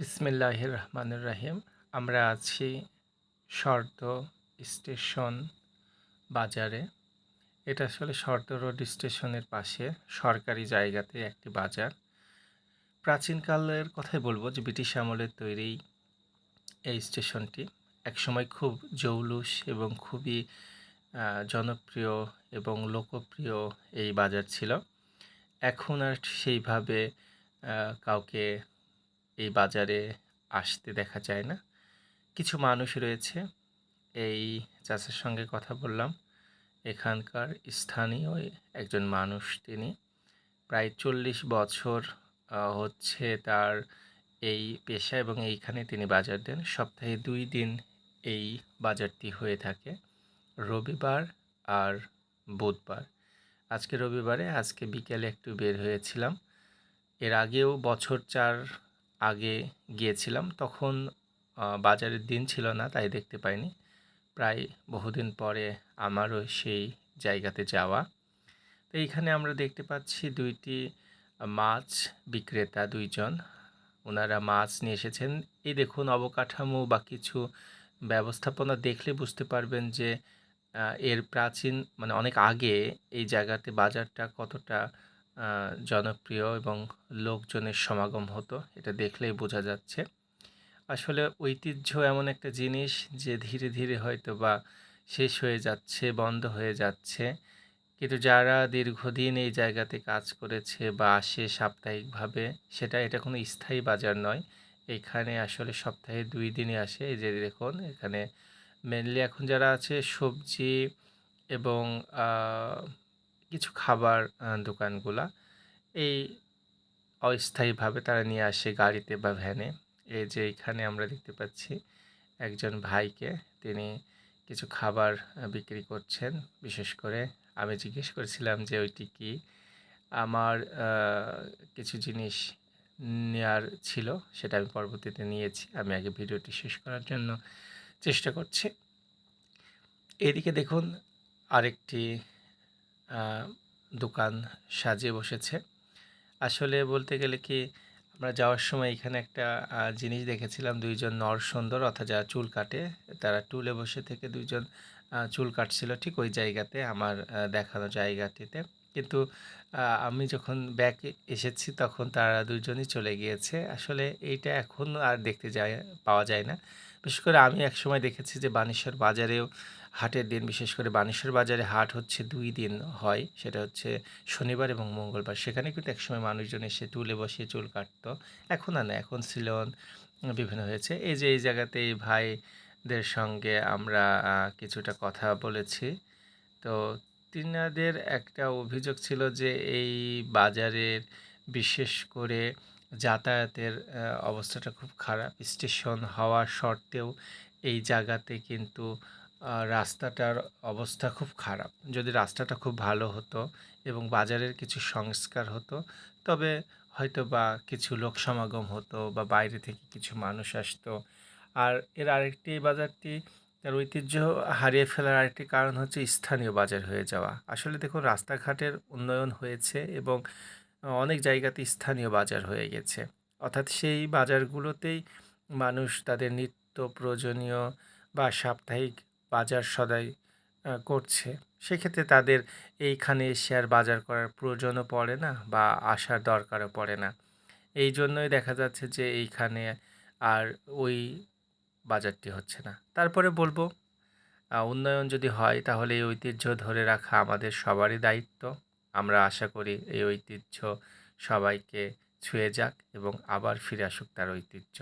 বিসমিল্লাহ রহমানুর রাহিম আমরা আছি শর্ত স্টেশন বাজারে। এটা আসলে শর্ত রোড স্টেশনের পাশে সরকারি জায়গাতে একটি বাজার। প্রাচীনকালের কথাই বলব যে ব্রিটিশ আমলের তৈরি এই স্টেশনটি। একসময় খুব জৌলুস এবং খুবই জনপ্রিয় এবং লোকপ্রিয় এই বাজার ছিল। এখন আর সেইভাবে কাউকে এই বাজারে আসতে দেখা যায় না। কিছু মানুষ রয়েছে। এই চাচার সঙ্গে কথা বললাম। এখানকার স্থানীয় একজন মানুষ তিনি। প্রায় চল্লিশ বছর হচ্ছে তার এই পেশা এবং এইখানে তিনি বাজার দেন। সপ্তাহে দুই দিন এই বাজারটি হয়ে থাকে। রবিবার আর বুধবার। আজকে রবিবারে আজকে বিকেলে একটু বের হয়েছিলাম। এর আগেও বছর চার আগে গিয়েছিলাম, তখন বাজারের দিন ছিল না, তাই দেখতে পাইনি। প্রায় বহুদিন পরে আমারও সেই জায়গাতে যাওয়া। তো এইখানে আমরা দেখতে পাচ্ছি দুইটি মাছ বিক্রেতা দুইজন। ওনারা মাছ নিয়ে এসেছেন। এই দেখুন, অবকাঠামো বা কিছু ব্যবস্থাপনা দেখলে বুঝতে পারবেন যে এর প্রাচীন মানে অনেক আগে এই জায়গাতে বাজারটা কতটা জনপ্রিয় এবং লোকজনের সমাগম হতো, এটা দেখলেই বোঝা যাচ্ছে। আসলে ঐতিহ্য এমন একটা জিনিস যে ধীরে ধীরে হয়তো বা শেষ হয়ে যাচ্ছে, বন্ধ হয়ে যাচ্ছে। কিন্তু যারা দীর্ঘদিন এই জায়গাতে কাজ করেছে বা আসে সাপ্তাহিকভাবে, সেটা, এটা কোনো স্থায়ী বাজার নয়। এখানে আসলে সপ্তাহে দুই দিনে আসে। এই যে দেখুন, এখানে মেনলি এখন যারা আছে সবজি এবং কিছু খাবার দোকানগুলা, এই অস্থায়ীভাবে তারা নিয়ে আসে গাড়িতে বা ভ্যানে। এই যে এখানে আমরা দেখতে পাচ্ছি একজন ভাইকে, তিনি কিছু খাবার বিক্রি করছেন। বিশেষ করে আমি জিজ্ঞেস করেছিলাম যে ওইটি কি? আমার কিছু জিনিস নেওয়ার ছিল, সেটা আমি পরবর্তীতে নিয়েছি। আমি আগে ভিডিওটি শেষ করার জন্য চেষ্টা করছি। এদিকে দেখুন আরেকটি দোকান সাজিয়ে বসেছে। আসলে বলতে গেলে কি, আমরা যাওয়ার সময় এখানে একটা জিনিস দেখেছিলাম, দুইজন নর সুন্দর অর্থাৎ যারা চুল কাটে, তারা টুলে বসে থেকে দুইজন চুল কাটছিল ঠিক ওই জায়গাতে, আমার দেখানো জায়গাটিতে। কিন্তু আমি যখন ব্যাক এসেছি, তখন তারা দুজনই চলে গিয়েছে। আসলে এইটা এখন আর দেখতে যায়, পাওয়া যায় না। বিশেষ করে আমি একসময় দেখেছি যে বানেশ্বর বাজারেও হাটের দিন, বিশেষ করে বানেশ্বর বাজারে হাট হচ্ছে দুই দিন হয়, সেটা হচ্ছে শনিবার এবং মঙ্গলবার। সেখানে কিন্তু একসময় মানুষজন এসে তুলে বসিয়ে চুল কাটত। এখন আর না এখন সিলন বিভিন্ন হয়েছে। এই যে, এই জায়গাতে এই ভাইদের সঙ্গে আমরা কিছুটা কথা বলেছি। তো তিনাদের একটা অভিযোগ ছিল যে এই বাজারের বিশেষ করে যাতায়াতের অবস্থাটা খুব খারাপ। স্টেশন হওয়ার সত্ত্বেও এই জায়গাতে কিন্তু রাস্তাটার অবস্থা খুব খারাপ। যদি রাস্তাটা খুব ভালো হতো এবং বাজারের কিছু সংস্কার হতো, তবে হয়তো বা কিছু লোক সমাগম হতো বা বাইরে থেকে কিছু মানুষ আসতো। আর এর আরেকটি বাজারটি, তার ঐতিহ্য হারিয়ে ফেলার আরেকটি কারণ হচ্ছে স্থানীয় বাজার হয়ে যাওয়া। আসলে দেখুন, রাস্তাঘাটের উন্নয়ন হয়েছে এবং অনেক জায়গাতে স্থানীয় বাজার হয়ে গেছে। অর্থাৎ সেই বাজারগুলোতেই মানুষ তাদের নিত্য প্রয়োজনীয় বা সাপ্তাহিক বাজার সদাই করছে। সেক্ষেত্রে তাদের এইখানে আর বাজার করার প্রয়োজনও পড়ে না বা আসার দরকারও পড়ে না। এই জন্যই দেখা যাচ্ছে যে এইখানে আর ওই বাজারটি হচ্ছে না। তারপরে বলব উন্নয়ন যদি হয় তাহলে এই ঐতিহ্য ধরে রাখা আমাদের সবারই দায়িত্ব। আমরা আশা করি এই ঐতিহ্য সবাইকে ছুঁয়ে যাক এবং আবার ফিরে আসুক তার ঐতিহ্য।